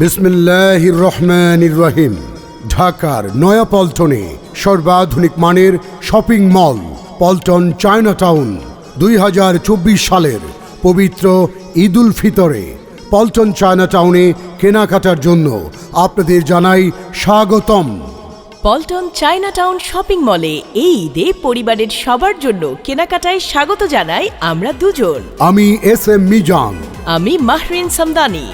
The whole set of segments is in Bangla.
বিসমিল্লাহির রহমানির রহিম। ঢাকার নয়া পল্টনে সর্বাধুনিক মানের shopping mall Paltan China Town দুই হাজার চব্বিশ সালের পবিত্র ঈদুল ফিতরে। পল্টন চায়না টাউনে কেনাকাটার জন্য আপনাদের জানাই স্বাগতম। পল্টন চায়না টাউন শপিং মলে এই ঈদে পরিবারের সবার জন্য কেনাকাটায় স্বাগত জানাই আমরা দুজন। আমি এস এম মিজান। আমি মাহরিন সামদানি।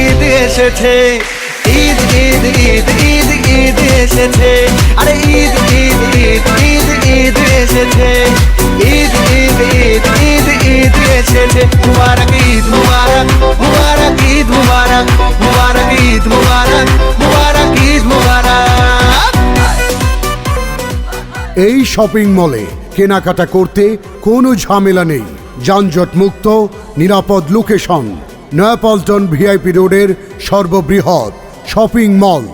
ঈদ এসেছে। ঈদ ঈদ ঈদ ঈদ ঈদ এসেছে। আরে ঈদ ঈদ ঈদ ঈদ ঈদ এসেছে। ঈদ ঈদ ঈদ ঈদ ঈদ এসেছে। মুবারক, ঈদ, মুবারক মুবারক, ঈদ, মুবারক মুবারক, ঈদ, মুবারক মুবারক, ঈদ, মুবারক। এই শপিং মলে কেনাকাটা করতে কোনো ঝামেলা নেই। যানজট মুক্ত, নিরাপদ লোকেশন। নয়াপল্টন ভিআইপি রোডের সর্ববৃহৎ shopping mall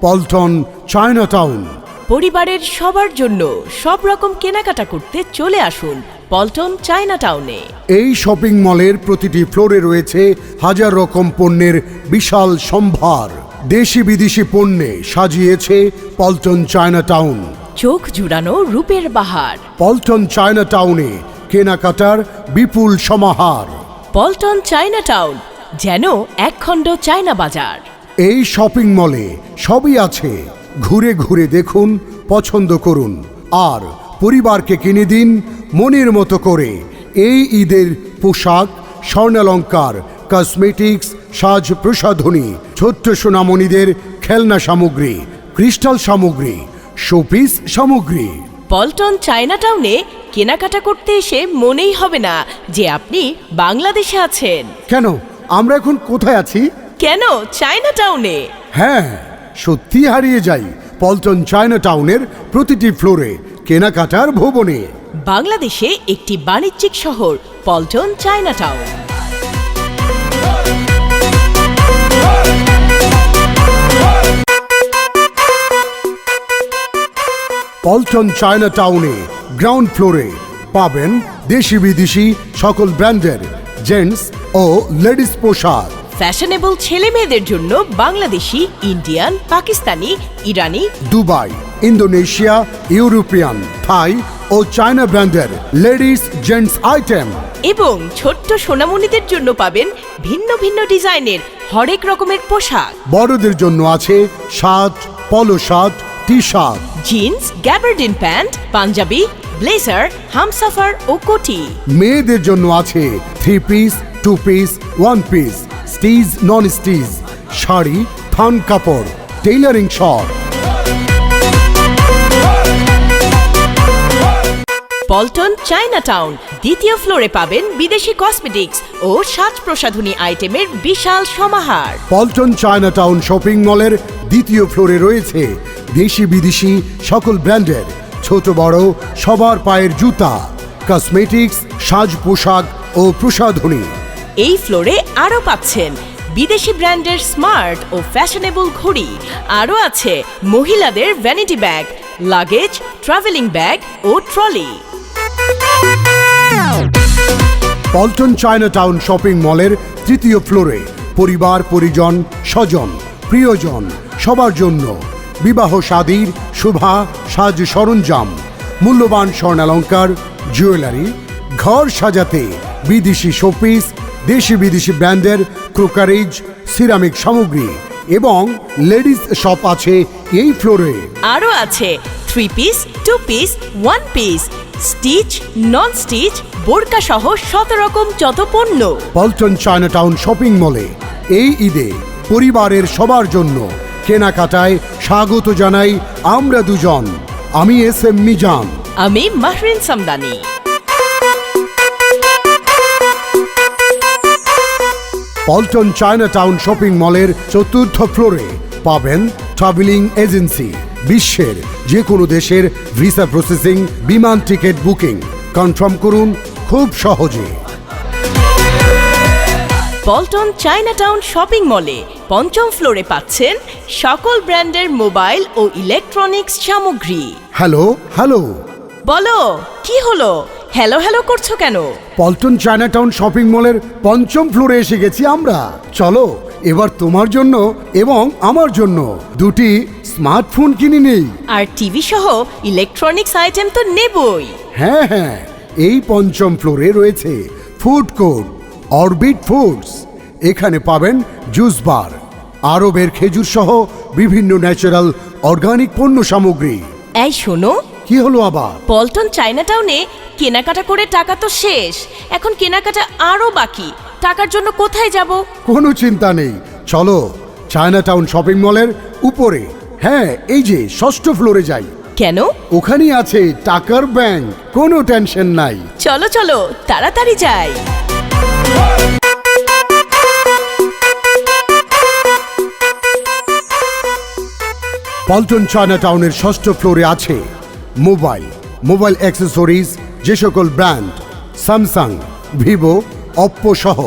Paltan China Town পরিবারের সবার জন্য সব রকম কেনাকাটা করতে চলে আসুন পল্টন চায়না টাউনে এই শপিং মলের প্রতিটি ফ্লোরে রয়েছে হাজার রকম পণ্যের বিশাল সম্ভার। দেশি বিদেশি পণ্যে সাজিয়েছে পল্টন চায়না টাউন চোখ জুড়ানো রূপের বাহার। পল্টন চায়না টাউনে কেনাকাটার বিপুল সমাহার। পল্টন চায়না টাউন যেন একখণ্ড চায়না বাজার। এই শপিং মলে সবই আছে। ঘুরে ঘুরে দেখুন পছন্দ করুন। আর পরিবারকে কিনে দিন মনের মতো করে। এই ঈদের পোশাক স্বর্ণালঙ্কার কসমেটিক্স সাজ প্রসাধনী ছোট্ট সোনামণিদের খেলনা সামগ্রী ক্রিস্টাল সামগ্রী শোপিস সামগ্রী। পল্টন চায়না টাউনে কেনাকাটা করতে এসে মনেই হবে না যে আপনি বাংলাদেশে আছেন। কেন? আমরা এখন কোথায় আছি? কেন? চায়না টাউনে হ্যাঁ সত্যি হারিয়ে যাই পল্টন চায়না টাউনের প্রতিটি ফ্লোরে কেনাকাটার ভুবনে। বাংলাদেশে একটি বাণিজ্যিক শহর Paltan China Town Paltan China টাউনে গ্রাউন্ড ফ্লোরে পাবেন দেশি বিদেশি সকল ব্র্যান্ডের জেন্টস ও লেডিস পোশাক। ফ্যাশনেবল ছেলে মেয়েদের জন্য বাংলাদেশি ইন্ডিয়ান পাকিস্তানি ইরানি দুবাই ইন্দোনেশিয়া ইউরোপিয়ান থাই ও চায়না ব্র্যান্ডের লেডিস জেন্টস আইটেম। এবং ছোট্ট সোনামণিদের জন্য পাবেন ভিন্ন ভিন্ন ডিজাইনের হরেক রকমের পোশাক। বড়দের জন্য আছে shirt polo shirt T shirt jeans gabardine pant Punjabi blazer Humsafar ও কোটি মেয়েদের জন্য আছে three piece two piece one piece stitch non stitch sari থান কাপড় tailoring shop Paltan China Town দ্বিতীয় ফ্লোরে পাবেন বিদেশি কসমেটিক্স ও সাজ প্রসাধনী আইটেমের বিশাল সমাহার। পল্টন চায়না টাউন শপিং মলের দ্বিতীয় ফ্লোরে রয়েছে দেশি বিদেশি সকল ব্র্যান্ডের ছোট বড় সবার পায়ের জুতা কসমেটিক্স সাজ পোশাক ও প্রসাধনী। এই ফ্লোরে আরও পাচ্ছেন বিদেশি ব্র্যান্ডের স্মার্ট ও ফ্যাশনেবল ঘড়ি। আরও আছে মহিলাদের vanity bag luggage travelling bag ও trolley Paltan China Town shopping মলের তৃতীয় ফ্লোরে পরিবার পরিজন স্বজন প্রিয়জন সবার জন্য বিবাহ শাদীর শোভা সাজ সরঞ্জাম। মূল্যবান স্বর্ণালঙ্কার জুয়েলারি ঘর সাজাতে বিদেশি শোপিস দেশি বিদেশি ব্র্যান্ডের ক্রোকারেজ সিরামিক সামগ্রী এবং লেডিস শপ আছে এই ফ্লোরে। আরও আছে three piece two piece one piece stitch non stitch বোরকা সহ শত রকম যত পণ্য। পল্টন চায়না টাউন শপিং মলে এই ঈদে পরিবারের সবার জন্য কেনাকাটায় স্বাগত জানাই আমরা দুজন। আমি এস এম মিজান। আমি Mahrin Samdani Paltan China Town shopping মলের চতুর্থ ফ্লোরে পাবেন ট্রাভেলিং এজেন্সি বিশ্বের যে কোনো দেশের ভিসা প্রসেসিং বিমান টিকিট বুকিং। কনফার্ম করুন খুব সহজে। পল্টন চায়নাটাউন শপিং মলে পঞ্চম ফ্লোরে পাচ্ছেন সকল ব্র্যান্ডের মোবাইল ও ইলেকট্রনিক্স সামগ্রী। Hello hello. বলো কি হলো? হ্যালো হ্যালো করছ কেন? পল্টন চায়নাটাউন শপিং মলের পঞ্চম ফ্লোরে এসে গেছি আমরা। চলো এবার তোমার জন্য এবং আমার জন্য দুটি স্মার্টফোন কিনে নেই। আর টিভি সহ ইলেকট্রনিক্স আইটেম তো নেবই। হ্যাঁ হ্যাঁ এই পঞ্চম ফ্লোরে রয়েছে ফুড কোর্ট। অরবিট ফুডস এখানে পাবেন জুস বার আরবের খেজুর সহ বিভিন্ন ন্যাচারাল অর্গানিক পণ্য সামগ্রী। এই শোনো। কি হলো আবার? পল্টন চায়নাটাউনে কেনাকাটা করে টাকা তো শেষ। এখন কেনাকাটা আরও বাকি। টাকার জন্য কোথায় যাব? কোনো চিন্তা নেই। চলো চায়নাটাউন শপিং মলের উপরে। হ্যাঁ এই যে ষষ্ঠ ফ্লোরে যাই। কেন? ওখানেই আছে টাকার ব্যাংক। কোনো টেনশন নাই। চলো চলো তাড়াতাড়ি যাই। পল্টন চায়না টাউনের ষষ্ঠ ফ্লোরে আছে মোবাইল মোবাইল অ্যাক্সেসরিজ, যে সকল ব্র্যান্ড, স্যামসাং, ভিভো, অপ্পো সহ।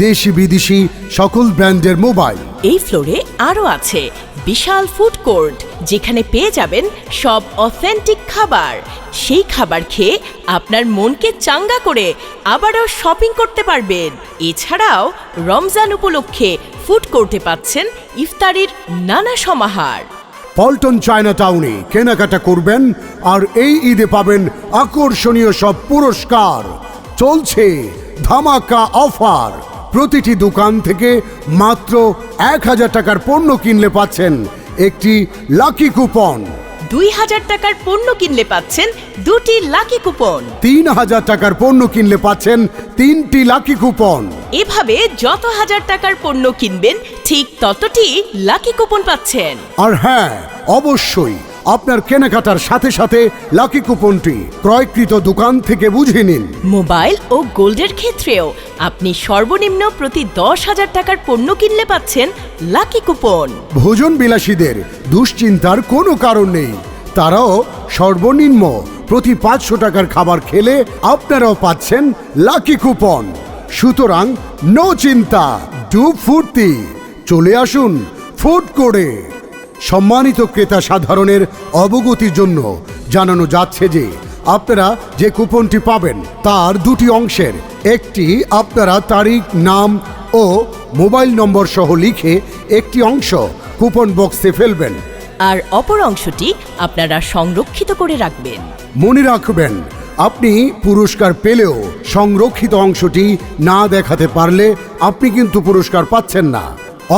দেশি বিদেশি সকল ব্র্যান্ডের মোবাইল। এই ফ্লোরে আরও আছে বিশাল ফুড কোর্ট যেখানে পেয়ে যাবেন সব অথেন্টিক খাবার। সেই খাবার খেয়ে আপনার মনকে চাঙ্গা করে আবারও শপিং করতে পারবেন। এছাড়াও রমজান উপলক্ষে ফুড কোর্টে পাচ্ছেন ইফতারির নানা সমাহার। পল্টন চায়না টাউনে কেনাকাটা করবেন আর এই ঈদে পাবেন আকর্ষণীয় সব পুরস্কার। চলছে ধামাকা অফার। প্রতিটি দোকান থেকে মাত্র এক হাজার টাকার পণ্য কিনলে পাচ্ছেন একটি লাকি কুপন। দুই হাজার টাকার পণ্য কিনলে পাচ্ছেন দুটি লাকি কুপন। তিন হাজার টাকার পণ্য কিনলে পাচ্ছেন তিনটি লাকি কুপন। এভাবে যত হাজার টাকার পণ্য কিনবেন ঠিক ততটি লাকি কুপন পাচ্ছেন। আর হ্যাঁ অবশ্যই আপনার কেনাকাটার সাথে সাথে লাকি কুপনটি ক্রয়কৃত দোকান থেকে বুঝে নিন। মোবাইল ও গোল্ডের ক্ষেত্রেও আপনি সর্বনিম্ন প্রতি দশ হাজার টাকার পণ্য কিনলে পাচ্ছেন লাকি কুপন। ভোজন বিলাসীদের দুশ্চিন্তার কোনো কারণ নেই। তারাও সর্বনিম্ন প্রতি পাঁচশো টাকার খাবার খেলে আপনারাও পাচ্ছেন লাকি কুপন। সুতরাং নো চিন্তা ডু ফুর্তি। চলে আসুন ফুড করে সম্মানিত ক্রেতা সাধারণের অবগতির জন্য জানানো যাচ্ছে যে আপনারা যে কুপনটি পাবেন তার দুটি অংশের একটি আপনারা তারিখ নাম ও মোবাইল নম্বর সহ লিখে একটি অংশ কুপন বক্সে ফেলবেন। আর অপর অংশটি আপনারা সংরক্ষিত করে রাখবেন। মনে রাখবেন আপনি পুরস্কার পেলেও সংরক্ষিত অংশটি না দেখাতে পারলে আপনি কিন্তু পুরস্কার পাচ্ছেন না।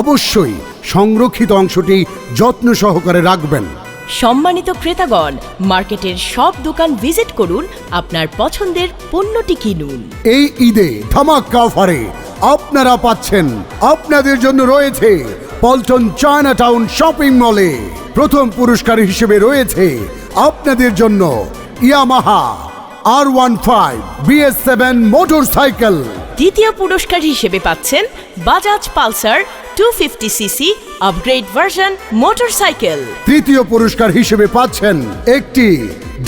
অবশ্যই সংরক্ষিত অংশটি যত্ন সহকারে রাখবেন। সম্মানিত ক্রেতাগণ মার্কেটের সব দোকান ভিজিট করুন আপনার পছন্দের পণ্যটি কিনুন। এই ঈদে ধামাক্কা অফারে আপনারা পাচ্ছেন আপনাদের জন্য রয়েছে পল্টন চায়না টাউন শপিং মলে। প্রথম পুরস্কার হিসেবে রয়েছে আপনাদের জন্য Yamaha R one five BS seven motor cycle দ্বিতীয় পুরস্কার হিসেবে পাচ্ছেন Bajaj Pulsar two fifty CC upgrade version motorcycle তৃতীয় পুরস্কার হিসেবে পাচ্ছেন একটি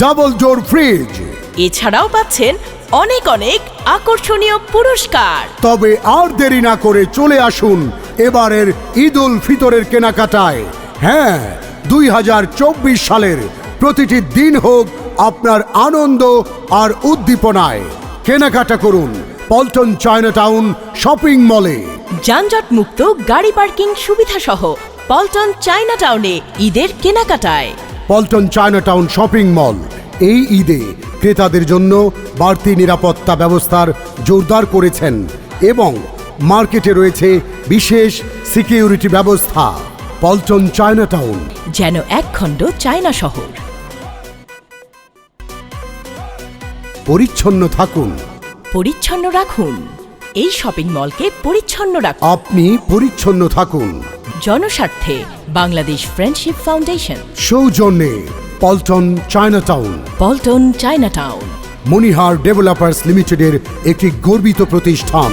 ডাবল ডোর ফ্রিজ এছাড়াও পাচ্ছেন অনেক অনেক আকর্ষণীয় পুরস্কার। তবে আর দেরি না করে চলে আসুন এবারের ঈদ উল ফিতরের কেনাকাটায়। হ্যাঁ দুই হাজার চব্বিশ সালের প্রতিটি দিন হোক আপনার আনন্দ আর উদ্দীপনায়। কেনাকাটা করুন পল্টন চায়না টাউন শপিং মলে যানজট মুক্ত গাড়ি পার্কিং সুবিধা সহ পল্টন চায়না টাউনে ঈদের কেনাকাটায়। Paltan China Town shopping mall এই ঈদে ক্রেতাদের জন্য বাড়তি নিরাপত্তা ব্যবস্থার জোরদার করেছেন এবং মার্কেটে রয়েছে বিশেষ সিকিউরিটি ব্যবস্থা পল্টন চায়না টাউন যেন একখণ্ড চায়না শহর। পরিচ্ছন্ন থাকুন। পরিচ্ছন্ন রাখুন। এই শপিং মলকে পরিচ্ছন্ন রাখুন। আপনি পরিচ্ছন্ন থাকুন। জনস্বার্থে বাংলাদেশ ফ্রেন্ডশিপ ফাউন্ডেশন সৌজন্যে Paltan Chinatown Paltan Chinatown Monihar developers লিমিটেডের একটি গর্বিত প্রতিষ্ঠান।